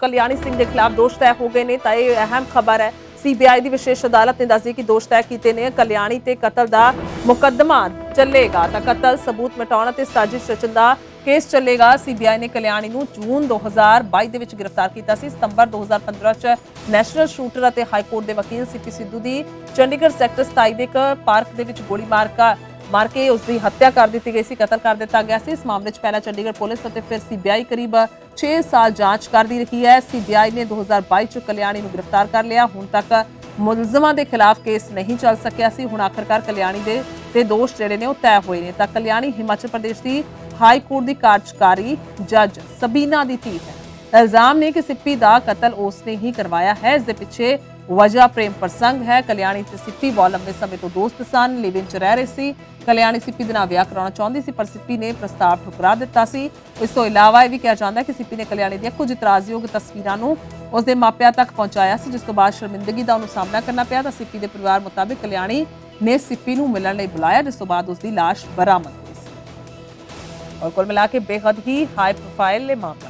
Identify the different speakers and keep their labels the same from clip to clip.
Speaker 1: ਕਲਿਆਣੀ ਸਿੰਘ ਦੇ ਖਿਲਾਫ ਦੋਸ਼ ਤੈਅ ਹੋ ਗਏ ਨੇ, ਤਾਂ ਇਹ ਅਹਿਮ ਖਬਰ ਹੈ। ਸੀਬੀਆਈ ਦੀ ਵਿਸ਼ੇਸ਼ ਅਦਾਲਤ ਨੇ ਦੱਸੀ ਕਿ ਦੋਸ਼ ਤੈਅ ਕੀਤੇ ਨੇ। ਕਲਿਆਣੀ ਤੇ ਕਤਲ ਦਾ ਮੁਕੱਦਮਾ ਚੱਲੇਗਾ, ਤਾਂ ਕਤਲ ਸਬੂਤ ਮਿਟਾਉਣ ਅਤੇ ਸਾਜ਼ਿਸ਼ ਰਚਨ ਦਾ ਕੇਸ ਚੱਲੇਗਾ। ਸੀਬੀਆਈ ਨੇ ਕਲਿਆਣੀ ਨੂੰ ਜੂਨ 2022 ਦੇ ਵਿੱਚ ਗ੍ਰਿਫਤਾਰ ਕੀਤਾ ਸੀ। ਸਤੰਬਰ 2015 ਚ ਨੈਸ਼ਨਲ ਸ਼ੂਟਰ ਅਤੇ ਹਾਈ ਕੋਰਟ ਦੇ ਵਕੀਲ ਸੀਪੀ ਸਿੱਧੂ ਦੀ ਚੰਡੀਗੜ੍ਹ ਸੈਕਟਰ 27 ਦੇ ਇੱਕ ਪਾਰਕ ਦੇ ਵਿੱਚ ਗੋਲੀ ਮਾਰ ਕਾ ਮਾਰ ਕੇ ਉਸ ਦੀ ਹੱਤਿਆ ਕਰ ਦਿੱਤੀ ਗਈ ਸੀ, ਕਤਲ ਕਰ ਦਿੱਤਾ ਗਿਆ ਸੀ। ਇਸ ਮਾਮਲੇ 'ਚ ਪਹਿਲਾਂ ਚੰਡੀਗੜ੍ਹ ਪੁਲਿਸ ਅਤੇ ਫਿਰ ਸੀਬੀਆਈ ਕਰੀਬ 6 ਸਾਲ ਜਾਂਚ ਕਰਦੀ ਰਹੀ ਹੈ। ਸੀਬੀਆਈ ਨੇ 2022 ਚ ਕਲਿਆਣੀ ਨੂੰ ਗ੍ਰਿਫਤਾਰ ਕਰ ਲਿਆ। ਹੁਣ ਤੱਕ ਮੁਲਜ਼ਮਾਂ ਦੇ ਖਿਲਾਫ ਕੇਸ ਨਹੀਂ ਚੱਲ ਸਕਿਆ ਸੀ। ਹੁਣ ਆਖਰਕਾਰ ਕਲਿਆਣੀ ਦੇ ਤੇ ਦੋਸ਼ ਜਿਹੜੇ ਨੇ ਉਹ ਤੈਅ ਹੋਏ ਨੇ। ਤਾਂ ਕਲਿਆਣੀ ਹਿਮਾਚਲ ਪ੍ਰਦੇਸ਼ ਦੀ ਹਾਈ ਕੋਰਟ ਦੀ ਕਾਰਜਕਾਰੀ ਜੱਜ ਸਬੀਨਾ ਦੀ ਧੀ ਹੈ। ਇਲਜ਼ਾਮ ਨੇ ਕਿ ਸਿੱਪੀ ਦਾ ਕਤਲ ਉਸਨੇ ਹੀ ਕਰਵਾਇਆ ਹੈ। ਇਸ ਦੇ ਪਿੱਛੇ ਵਜ੍ਹਾ ਪ੍ਰੇਮ ਪ੍ਰਸੰਗ ਹੈ। ਕਲਿਆਣੀ ਤੇ ਸਿੱਪੀ ਬਹੁਤ ਲੰਬੇ ਸਮੇਂ ਤੋਂ ਦੋਸਤ ਸਨ ਲਿਵਿੰਗ ਚ ਰਹਿ ਰਹੇ ਸੀ। ਕਲਿਆਣੀ ਸਿੱਪੀ ਦੇ ਨਾਲ ਵਿਆਹ ਕਰਾਉਣਾ ਚਾਹੁੰਦੀ ਸੀ, ਪਰ ਸਿੱਪੀ ਨੇ ਪ੍ਰਸਤਾਵ ਠੁਕਰਾ ਦਿੱਤਾ ਸੀ। ਇਸ ਤੋਂ ਇਲਾਵਾ ਇਹ ਵੀ ਕਿਹਾ ਜਾਂਦਾ ਕਿ ਸਿੱਪੀ ਨੇ ਕਲਿਆਣੀ ਦੀਆਂ ਕੁਝ ਇਤਰਾਜ਼ਯੋਗ ਤਸਵੀਰਾਂ ਨੂੰ ਉਸ ਦੇ ਮਾਪਿਆਂ ਤੱਕ ਪਹੁੰਚਾਇਆ ਸੀ, ਜਿਸ ਤੋਂ ਬਾਅਦ ਸ਼ਰਮਿੰਦਗੀ ਦਾ ਉਹਨੂੰ ਸਾਹਮਣਾ ਕਰਨਾ ਪਿਆ ਤਾਂ ਸਿੱਪੀ ਦੇ ਪਰਿਵਾਰ ਮੁਤਾਬਿਕ ਕਲਿਆਣੀ ਨੇ ਸਿੱਪੀ ਨੂੰ ਮਿਲਣ ਲਈ ਬੁਲਾਇਆ, ਜਿਸ ਤੋਂ ਬਾਅਦ ਉਸ ਦੀ ਲਾਸ਼ ਬਰਾਮਦ ਹੋਈ ਸੀ। ਔਰ ਕੁੱਲ ਮਿਲਾ ਕੇ ਬੇਹੱਦ ਹੀ ਹਾਈ ਪ੍ਰੋਫਾਈਲ ਇਹ ਮਾਮਲਾ।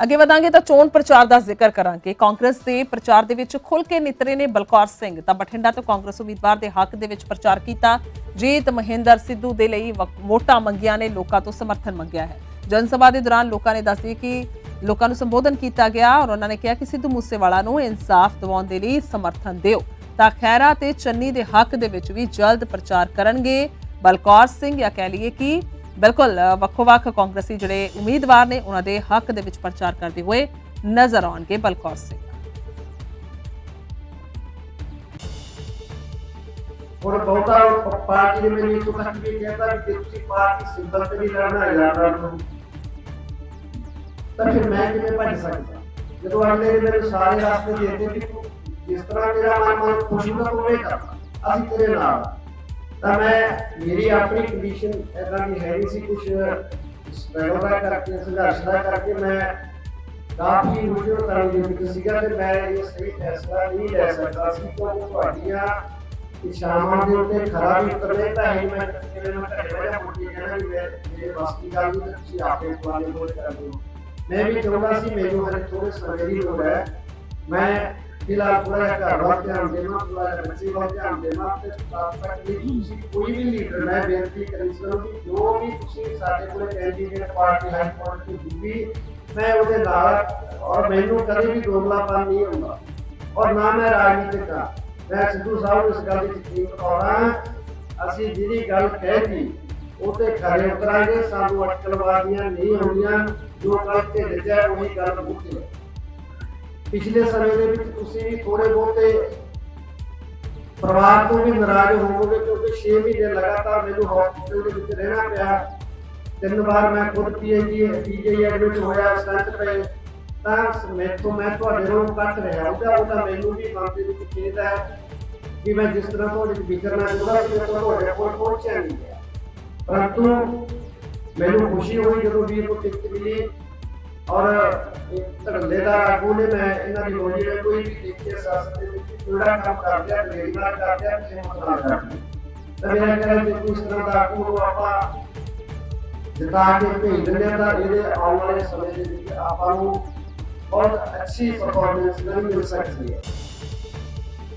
Speaker 1: ਅੱਗੇ ਵਧਾਂਗੇ ਤਾਂ ਚੋਣ ਪ੍ਰਚਾਰ ਦਾ ਜ਼ਿਕਰ ਕਰਾਂਗੇ। ਕਾਂਗਰਸ ਦੇ ਪ੍ਰਚਾਰ ਦੇ ਵਿੱਚ ਖੁੱਲ ਕੇ ਨਿਤਰੇ ਨੇ ਬਲਕੌਰ ਸਿੰਘ। ਤਾਂ ਬਠਿੰਡਾ ਤੋਂ ਕਾਂਗਰਸ ਉਮੀਦਵਾਰ ਦੇ ਹੱਕ ਦੇ ਵਿੱਚ ਪ੍ਰਚਾਰ ਕੀਤਾ। ਜੀਤ ਮਹਿੰਦਰ ਸਿੱਧੂ ਦੇ ਲਈ ਵੋਟਾਂ ਮੰਗੀਆਂ ਨੇ, ਲੋਕਾਂ ਤੋਂ ਸਮਰਥਨ ਮੰਗਿਆ ਹੈ। ਜਨ ਸਭਾ ਦੇ ਦੌਰਾਨ ਲੋਕਾਂ ਨੇ ਦੱਸਿਆ ਕਿ ਲੋਕਾਂ ਨੂੰ ਸੰਬੋਧਨ ਕੀਤਾ ਗਿਆ ਔਰ ਉਹਨਾਂ ਨੇ ਕਿਹਾ ਕਿ ਸਿੱਧੂ ਮੂਸੇਵਾਲਾ ਨੂੰ ਇਨਸਾਫ ਦਿਵਾਉਣ ਦੇ ਲਈ ਸਮਰਥਨ ਦਿਓ। ਤਾਂ ਖੈਰਾ ਤੇ ਚੰਨੀ ਦੇ ਹੱਕ ਦੇ ਵਿੱਚ ਵੀ ਜਲਦ ਪ੍ਰਚਾਰ ਕਰਨਗੇ। ਬਲਕੌਰ ਸਿੰਘ ਜਾਂ ਕਹਿ ਲਈਏ ਕਿ ਬਿਲਕੁਲ ਅ, ਵੱਖੋ-ਵੱਖ ਕਾਂਗਰਸੀ ਜਿਹੜੇ ਉਮੀਦਵਾਰ ਨੇ ਉਹਨਾਂ ਦੇ ਹੱਕ ਦੇ ਵਿੱਚ ਪ੍ਰਚਾਰ ਕਰਦੇ ਹੋਏ ਨਜ਼ਰ ਆਉਣਗੇ ਬਲਕੌਰ ਸਿੰਘ
Speaker 2: ਔਰ ਬਹੁਤਾ ਪ- ਪਾਰਟੀ ਦੇ ਮੈਨੂੰ ਇੱਥੋਂ ਤੱਕ ਵੀ ਕਹਿੰਦਾ ਕਿ ਜੇ ਤੁਸੀਂ ਪਾਰਟੀ ਸਿੰਬਲ ਤੇ ਵੀ ਲੜਨਾ ਹੈ ਯਾਰ ਨੂੰ ਤਾਂ ਫਿਰ ਮੈਂ ਕਿਵੇਂ ਭੱਜ ਸਕਦਾ? ਜਦੋਂ ਅਗਲੇ ਨੇ ਮੈਨੂੰ ਸਾਰੇ ਰਾਸਤੇ ਦੇ ਦਿੱਤੇ ਵੀ ਤੂੰ ਜਿਸ ਤਰ੍ਹਾਂ ਤੇਰਾ ਮਨ ਮਨ ਖੁਸ਼ੀ ਦਾ ਹੋਵੇ ਕਰ ਅਸੀਂ ਤੇਰੇ ਨਾਲ। ਹਾਂ। ਤਾਂ ਮੈਂ ਮੇਰੀ ਆਪਣੀ ਕੰਡੀਸ਼ਨ ਐਦਾਂ ਦੀ ਹੈ ਨਹੀਂ ਸੀ ਕੁਝ ਸਟਰਗਲ ਦਾ ਕਰਕੇ ਸੰਘਰਸ਼ ਦਾ ਕਰਕੇ ਮੈਂ ਕਾਫੀ ਮੁਸ਼ਕਿਲ ਕਰਨ ਦੀ ਵਿੱਚ ਸੀਗਾ ਤੇ ਮੈਂ ਇਹ ਸਹੀ ਫੈਸਲਾ ਨਹੀਂ ਲੈ ਸਕਦਾ ਸੀ ਕਿਉਂਕਿ ਤੁਹਾਡੀਆਂ ਕਿ ਸ਼ਾਮਾਂ ਦੇ ਉੱਤੇ ਖਰਾ ਵੀ ਉਤਰਨੇ ਤਾਂ ਹੀ ਮੈਂ ਕਿਵੇਂ ਮੈਂ ਘਰੇ ਬਹਿ ਜਾ ਮੁੱਢੀ ਕਹਿਣਾ ਵੀ ਮੈਂ ਮੇਰੇ ਬਸ ਦੀ ਗੱਲ ਨਹੀਂ ਤੇ ਤੁਸੀਂ ਆਪੇ ਤੁਹਾਡੇ ਕੋਲ ਕਰਦੇ ਹੋ ਮੈਂ ਵੀ ਚਾਹੁੰਦਾ ਸੀ ਮੈਨੂੰ ਹਰੇ ਥੋੜੇ ਸਮੇਂ ਦੀ ਲੋੜ ਹੈ ਮੈਂ ਫਿਲਹਾਲ ਥੋੜਾ ਜਿਹਾ ਘਰ ਵੱਲ ਧਿਆਨ ਦੇਵਾਂ ਥੋੜਾ ਜਿਹਾ ਬੱਚੇ ਵੱਲ ਧਿਆਨ ਦੇਵਾਂ ਤੇ ਤਦ ਤੱਕ ਵੀ ਤੁਸੀਂ ਕੋਈ ਵੀ ਲੀਡਰ ਮੈਂ ਬੇਨਤੀ ਕਰੀ ਸੀ ਕਿ ਜੋ ਵੀ ਤੁਸੀਂ ਸਾਡੇ ਕੋਲ ਕੈਂਡੀਡੇਟ ਪਾਰਟੀ ਹਾਈ ਕੋਰਟ ਦੀ ਦੂਜੀ ਮੈਂ ਉਹਦੇ ਨਾਲ ਔਰ ਮੈਨੂੰ ਕਦੇ ਵੀ ਦੋਗਲਾਪਨ ਨਹੀਂ ਹੁੰਦਾ ਔਰ ਨਾ ਮੈਂ ਰਾਜਨੀਤਿਕ ਹਾਂ ਮੈਂ ਸਿੱਧੂ ਸਾਹਿਬ ਨੂੰ ਇਸ ਗੱਲ ਦੀ ਯਕੀਨ ਕਰਾਉਣਾ ਅਸੀਂ ਜਿਹੜੀ ਗੱਲ ਕਹਿਤੀ ਉਹ ਤੇ ਖਰੇ ਉਤਰਾਂਗੇ ਸਾਨੂੰ ਅਟਕਲਵਾਦੀਆਂ ਨਹੀਂ ਹੁੰਦੀਆਂ ਜੋ ਗੱਲ ਤੇ ਰਜਾ ਉਹੀ ਗੱਲ ਮੁੱਕੀ ਹੈ ਪਿਛਲੇ ਸਮੇਂ ਦੇ ਵਿੱਚ ਤੁਸੀਂ ਵੀ ਥੋੜੇ ਬਹੁਤੇ ਪਰਿਵਾਰ ਤੋਂ ਵੀ ਨਾਰਾਜ਼ ਹੋਵੋਗੇ ਕਿਉਂਕਿ 6 ਮਹੀਨੇ ਲਗਾਤਾਰ ਮੈਨੂੰ ਹਸਪੀਟਲ ਦੇ ਵਿੱਚ ਰਹਿਣਾ ਪਿਆ। ਤਿੰਨ ਵਾਰ ਮੈਂ ਖੁਦ ਪੀਐਚਡੀ ਪੀਜੀ ਐਡਮਿਟ ਹੋਇਆ ਸਟੰਟ ਪਏ। ਤਾਂ ਮੈਥੋਂ ਮੈਂ ਤੁਹਾਡੇ ਨੂੰ ਕੱਟ ਰਿਹਾ। ਉਹਦਾ ਉਹਦਾ ਮੈਨੂੰ ਵੀ ਮਨ ਦੇ ਵਿੱਚ ਖੇਦ ਹੈ ਕਿ ਮੈਂ ਜਿਸ ਤਰ੍ਹਾਂ ਤੁਹਾਡੇ ਵਿਚਰਨਾ ਚਾਹੁੰਦਾ ਸੀ ਤੁਹਾਡੇ ਕੋਲ ਪਹੁੰਚਿਆ ਨਹੀਂ ਗਿਆ। ਪਰੰਤੂ ਮੈਨੂੰ ਖੁਸ਼ੀ ਹੋਈ ਜਦੋਂ ਵੀਰ ਇਹ ਟਿਕਟ ਮਿਲੀ। ਔਰ ਧੜੱਲੇ ਦਾ ਆਗੂ ਨੇ ਮੈਂ ਇਹਨਾਂ ਦੀ ਲੋੜੀ ਨੇ ਕੋਈ ਵੀ ਦੇਖਿਆ ਸਿਆਸਤ ਦੇ ਵਿੱਚ ਜਿਹੜਾ ਕੰਮ ਕਰਦੇ ਆ ਮੇਰੀ ਨਾਲ ਕਰਦੇ ਆ, ਕਿਸੇ ਨੂੰ ਨਾ ਕਰਦੇ ਤਾਂ ਮੇਰਾ ਕਹਿੰਦਾ ਜੇ ਕੋਈ ਇਸ ਤਰ੍ਹਾਂ ਦਾ ਆਗੂ ਨੂੰ ਆਪਾਂ ਜਿਤਾ ਕੇ ਭੇਜ ਦਿੰਦੇ ਆ, ਤਾਂ ਇਹਦੇ ਆਉਣ ਵਾਲੇ ਸਮੇਂ ਦੇ ਵਿੱਚ ਆਪਾਂ ਨੂੰ ਬਹੁਤ ਅੱਛੀ ਪਰਫਾਰਮੈਂਸ ਮਿਲ ਸਕਦੀ ਹੈ।